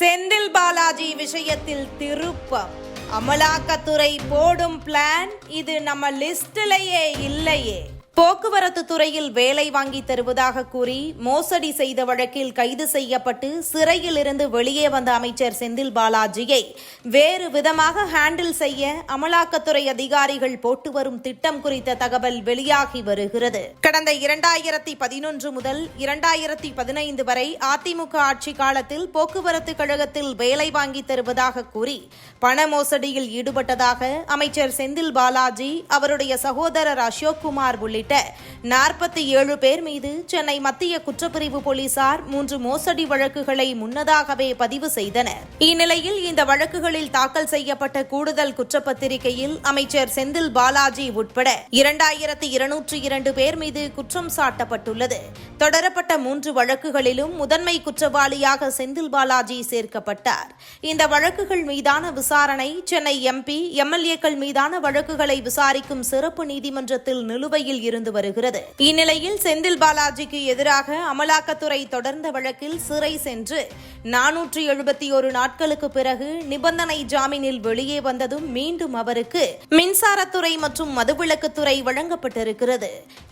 செந்தில் பாலாஜி விஷயத்தில் திருப்பம். அமலாக்கத்துறை போடும் பிளான் இது நம்ம லிஸ்டிலேயே இல்லையே. போக்குவரத்து துறையில் வேலை வாங்கி தருவதாக கூறி மோசடி செய்த வழக்கில் கைது செய்யப்பட்டு சிறையில் இருந்து வெளியே வந்த அமைச்சர் செந்தில் பாலாஜியை வேறு விதமாக ஹேண்டில் செய்ய அமலாக்கத்துறை அதிகாரிகள் போட்டு வரும் திட்டம் குறித்த தகவல் வெளியாகி வருகிறது. கடந்த இரண்டாயிரத்தி பதினொன்று முதல் இரண்டாயிரத்தி பதினைந்து வரை அதிமுக ஆட்சி காலத்தில் போக்குவரத்து கழகத்தில் வேலை வாங்கி தருவதாக கூறி பண மோசடியில் ஈடுபட்டதாக அமைச்சர் செந்தில் பாலாஜி அவருடைய சகோதரர் அசோக்குமார் உள்ளிட்ட உள்ளிட்ட நாற்பத்தி ஏழு பேர் மீது சென்னை மத்திய குற்றப்பிரிவு போலீசார் மூன்று மோசடி வழக்குகளை முன்னதாகவே பதிவு செய்தனர். இந்நிலையில் இந்த வழக்குகளில் தாக்கல் செய்யப்பட்ட கூடுதல் குற்றப்பத்திரிகையில் அமைச்சர் செந்தில் பாலாஜி உட்பட இரண்டாயிரத்தி இருநூற்றி இரண்டு பேர் மீது குற்றம் சாட்டப்பட்டுள்ளது. தொடரப்பட்ட மூன்று வழக்குகளிலும் முதன்மை குற்றவாளியாக செந்தில் பாலாஜி சேர்க்கப்பட்டார். இந்த வழக்குகள் மீதான விசாரணை சென்னை எம்பி எம்எல்ஏக்கள் மீதான வழக்குகளை விசாரிக்கும் சிறப்பு நீதிமன்றத்தில் நிலுவையில் இருந்து வருகிறது. இந்நிலையில் செந்தில் பாலாஜிக்கு எதிராக அமலாக்கத்துறை தொடர்ந்த வழக்கில் சிறை சென்று நானூற்றி எழுபத்தி ஒரு நாட்களுக்கு பிறகு நிபந்தனை ஜாமீனில் வெளியே வந்ததும் மீண்டும் அவருக்கு மின்சாரத்துறை மற்றும் மதுவிலக்குத்துறை வழங்கப்பட்டிருக்கிறது.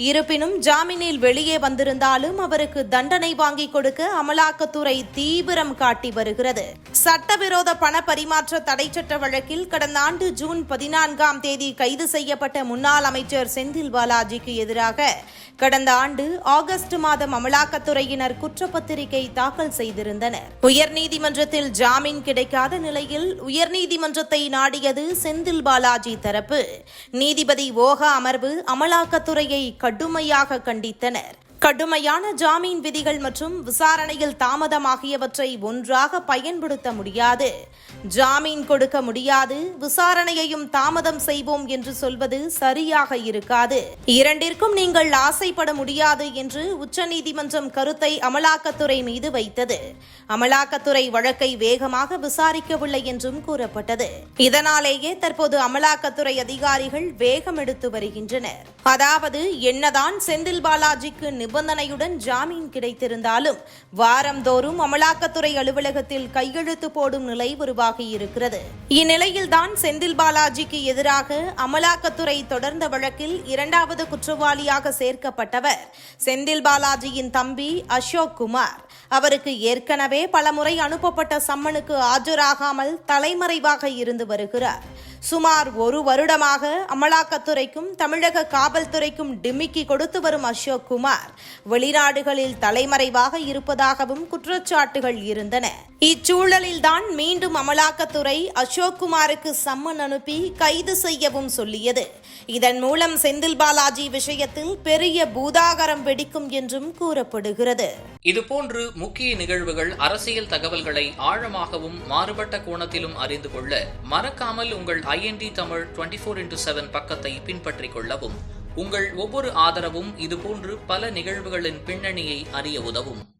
இருப்பினும் ஜாமீனில் வெளியே வந்திருந்தாலும் அவருக்கு தண்டனை வாங்கி கொடுக்க அமலாக்கத்துறை தீவிரம் காட்டி வருகிறது. சட்டவிரோத பண பரிமாற்ற தடை சட்ட வழக்கில் கடந்த ஆண்டு ஜூன் பதினான்காம் தேதி கைது செய்யப்பட்ட முன்னாள் அமைச்சர் செந்தில் பாலாஜிக்கு எதிராக கடந்த ஆண்டு ஆகஸ்ட் மாதம் அமலாக்கத்துறையினர் குற்றப்பத்திரிகை தாக்கல் செய்திருந்தனர். உயர்நீதிமன்றத்தில் ஜாமீன் கிடைக்காத நிலையில் உயர்நீதிமன்றத்தை நாடியது செந்தில் பாலாஜி தரப்பு. நீதிபதி ஓகா அமர்வு அமலாக்கத்துறையை கடுமையாக கண்டித்தனர். கடுமையான ஜாமீன் விதிகள் மற்றும் விசாரணையில் தாமதம் ஆகியவற்றை ஒன்றாக பயன்படுத்த முடியாது. ஜாமீன் கொடுக்க முடியாது. விசாரணையையும் தாமதம் செய்வோம் என்று சொல்வது சரியாக இருக்காது. இரண்டிற்கும் நீங்கள் ஆசைப்பட முடியாது என்று உச்சநீதிமன்றம் கருத்தை அமலாக்கத்துறை மீது வைத்தது. அமலாக்கத்துறை வழக்கை வேகமாக விசாரிக்கவில்லை என்றும் கூறப்பட்டது. இதனாலேயே தற்போது அமலாக்கத்துறை அதிகாரிகள் வேகம் எடுத்து வருகின்றனர். அதாவது என்னதான் செந்தில் பாலாஜிக்கு நிபந்தனையுடன் ஜாமீன் கிடைத்திருந்தாலும் வாரந்தோறும் அமலாக்கத்துறை அலுவலகத்தில் கையெழுத்து போடும் நிலை உருவாகியிருக்கிறது இந்நிலையில்தான் செந்தில் பாலாஜிக்கு எதிராக அமலாக்கத்துறை தொடர்ந்த வழக்கில் இரண்டாவது குற்றவாளியாக சேர்க்கப்பட்டவர் செந்தில் பாலாஜியின் தம்பி அசோக் குமார். அவருக்கு ஏற்கனவே பலமுறை அனுப்பப்பட்ட சம்மனுக்கு ஆஜராகாமல் தலைமறைவாக இருந்து வருகிறார். சுமார் ஒரு வருடமாக அமலாக்கத்துறைக்கும் தமிழக காவல்துறைக்கும் டிமிக்கி கொடுத்து வரும் அசோக் குமார். வெளிநாடுகளில் தலைமறைவாக இருப்பதாகவும் குற்றச்சாட்டுகள் இருந்தன. இச்சூழலில்தான் மீண்டும் அமலாக்கத்துறை அசோக் குமாருக்கு சம்மன் அனுப்பி கைது செய்யவும் சொல்லியது. இதன் மூலம் செந்தில் பாலாஜி விஷயத்தில் பெரிய பூதாகரம் வெடிக்கும் என்றும் கூறப்படுகிறது. இதுபோன்று முக்கிய நிகழ்வுகள் அரசியல் தகவல்களை ஆழமாகவும் மாறுபட்ட கோணத்திலும் அறிந்து கொள்ள மறக்காமல் உங்கள் IND Tamil twenty four into seven பக்கத்தை பின்பற்றிக் கொள்ளவும். உங்கள் ஒவ்வொரு ஆதரவும் இதுபோன்று பல நிகழ்வுகளின் பின்னணியை அறிய உதவும்.